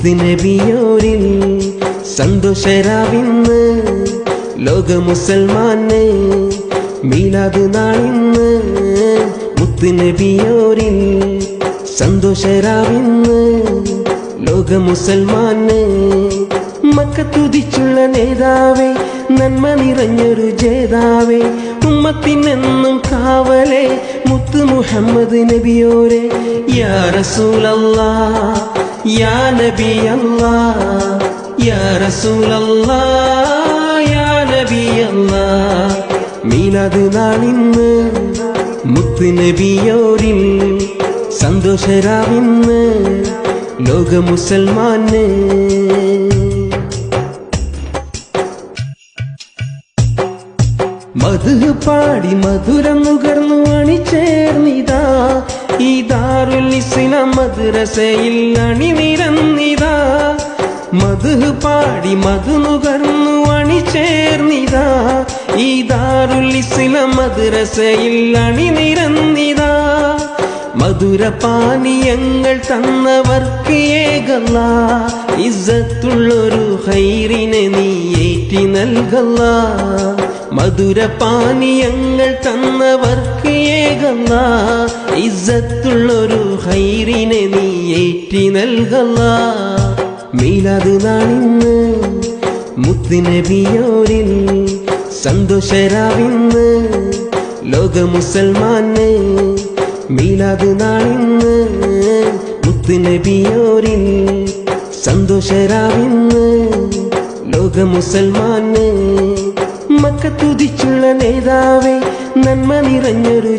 മുത്തുനബിയോരിൽ സന്തോഷരാവിന്ന് ലോക മുസൽമാന് മീലാദ് നാളിന്ന് മുത്തുനബിയോരിൽ സന്തോഷരാവിന്ന് ലോക മുസൽമാന് മക്കത്തുതിച്ചുള്ള നേതാവേ നന്മ നിറഞ്ഞൊരു ജേതാവേ ഉമ്മത്തിനെന്നും കാവലേ മുത്ത് മുഹമ്മദ് നബിയോരെ യാ റസൂലല്ലാ. യാ നബി അല്ലാ യാ റസൂലല്ലാ യാ നബി അല്ലാ മീലാദ് നാളിന്ന് മുത്ത് നബിയോരിൽ സന്തോഷരാവിന്ന് ലോക മുസൽമാന്. മധു പാടി മധുരം നുകർന്നു അണിച്ചേർന്നിതാ ദാറുൽ ഇസ്ലാം മദ്രസയിൽ അണിനിരന്നിതാ. മധു പാടി മധു നുകർന്നു അണിചേർന്നിതാ. ഈ ദാറുൽ ഇസ്ലാം മദ്രസയിൽ അണിനിരന്നിതാ. മധുരപാനീയങ്ങൾ തന്നവർക്ക് ഏകല്ല. ഇസ്സത്തുള്ളൊരു ഹൈറിനെ നീ ഏറ്റി നൽകല്ല. മധുരപാനീയങ്ങൾ തന്നവർക്ക് ഏകല്ല. ഇസ്സത്തുള്ളൊരു ഹൈറിനെ നീ ഏറ്റി നൽകല്ല. മീലാത് നാളിന്ന് മുത്തുനബിയോരിൽ സന്തോഷരാവിന്ന് ലോക മുസൽമാന് മീലാദ് നാളിന്ന് മുത്തുനബിയോരിൽ സന്തോഷരാവിന്ന് ലോക മുസൽമാന് മക്കത്തുതിച്ചുള്ള നേതാവേ നന്മ നിറഞ്ഞൊരു